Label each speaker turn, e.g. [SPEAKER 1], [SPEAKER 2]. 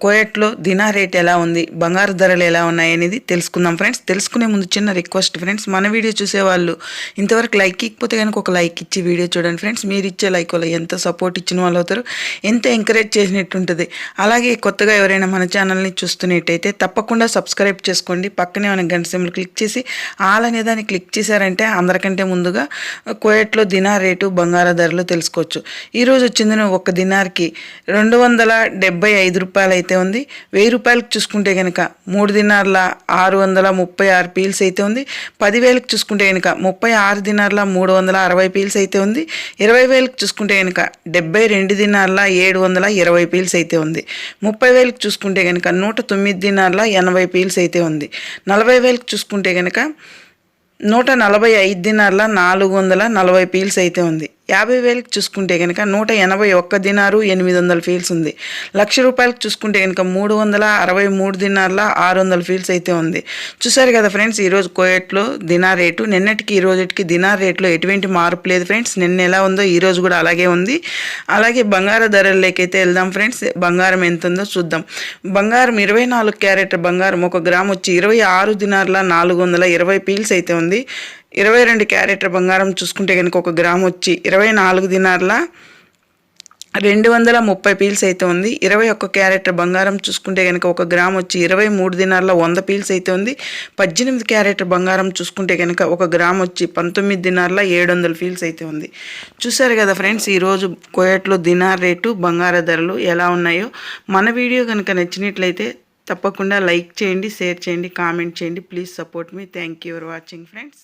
[SPEAKER 1] కోయట్లో దినా rate ఎలా ఉంది? బంగారు ధరలు ఎలా ఉన్నాయి అనేది తెలుసుకుందాం ఫ్రెండ్స్. తెలుసుకునే ముందు చిన్న రిక్వెస్ట్ ఫ్రెండ్స్. మన వీడియో చూసేవాళ్ళు ఇంతవరకు లైక్ ఇకపోతే కనుక ఒక లైక్ ఇచ్చి వీడియో చూడండి ఫ్రెండ్స్. మీరు ఇచ్చే లైక్ వల్ల ఎంత సపోర్ట్ ఇచ్చిన వాళ్ళు అవుతారు ఎంత ఎంకరేజ్ చేసినట్టుంటుంది. అలాగే కొత్తగా ఎవరైనా మన ఛానల్ని చూస్తున్నట్టయితే తప్పకుండా సబ్స్క్రైబ్ చేసుకోండి. పక్కనే మన గంట సింబల్ క్లిక్ చేసి ఆల్ అనే దాన్ని క్లిక్ చేశారంటే అందరికంటే ముందుగా కోయట్లో దినా రేటు బంగారు ధరలు తెలుసుకోవచ్చు. ఈరోజు వచ్చింది ఒక దినార్కి రెండు వందల డెబ్బై ఐదు ఐదు రూపాయలు అయితే ఉంది. వెయ్యి రూపాయలకు చూసుకుంటే కనుక మూడు దినార్ల ఆరు వందల ముప్పై ఆరు పీల్స్ అయితే ఉంది. పదివేలకు చూసుకుంటే కనుక ముప్పై ఆరు దినార్ల మూడు వందల అరవై పీల్స్ అయితే ఉంది. ఇరవై వేలకు చూసుకుంటే కనుక డెబ్బై రెండు దినార్ల ఏడు వందల ఇరవై పీల్స్ అయితే ఉంది. ముప్పై వేలకు చూసుకుంటే కనుక నూట తొమ్మిది దినార్ల ఎనభై పీల్స్ అయితే ఉంది. నలభై వేలకు చూసుకుంటే కనుక నూట నలభై ఐదు దినార్ల నాలుగు వందల నలభై పీల్స్ అయితే ఉంది. యాభై వేలకు చూసుకుంటే కనుక నూట ఎనభై ఒక్క దినారు ఎనిమిది వందల ఫీల్స్ ఉంది. లక్ష రూపాయలకు చూసుకుంటే కనుక మూడు వందల అరవై మూడు దినార్ల ఆరు వందల ఫీల్స్ అయితే ఉంది. చూసారు కదా ఫ్రెండ్స్ ఈరోజు కోయట్లో దినార్ రేటు నిన్నటికి ఈ రోజుకి దినార్ రేట్లో ఎటువంటి మార్పు లేదు ఫ్రెండ్స్. నిన్న ఎలా ఉందో ఈ రోజు కూడా అలాగే ఉంది. అలాగే బంగారు ధరలకైతే వెళ్దాం ఫ్రెండ్స్. బంగారం ఎంత ఉందో చూద్దాం. బంగారం ఇరవై నాలుగు క్యారెట్ బంగారం ఒక గ్రామ్ వచ్చి ఇరవై ఆరు దినార్ల నాలుగు వందల ఇరవై పీల్స్ అయితే ఉంది. ఇరవై రెండు క్యారెట్ల బంగారం చూసుకుంటే కనుక ఒక గ్రామ్ వచ్చి ఇరవై నాలుగు దినార్ల రెండు వందల ముప్పై పీల్స్ అయితే ఉంది. ఇరవై ఒక్క క్యారెట్ బంగారం చూసుకుంటే కనుక ఒక గ్రామ్ వచ్చి ఇరవై మూడు దినార్ల వంద పీల్స్ అయితే ఉంది. పద్దెనిమిది క్యారెట్ బంగారం చూసుకుంటే కనుక ఒక గ్రామ్ వచ్చి పంతొమ్మిది దినార్ల ఏడు వందల పీల్స్ అయితే ఉంది. చూసారు కదా ఫ్రెండ్స్ ఈరోజు కోయట్లో దినార్ రేటు బంగార ధరలు ఎలా ఉన్నాయో. మన వీడియో కనుక నచ్చినట్లయితే తప్పకుండా లైక్ చేయండి షేర్ చేయండి కామెంట్ చేయండి. Please support me. Thank you for watching friends.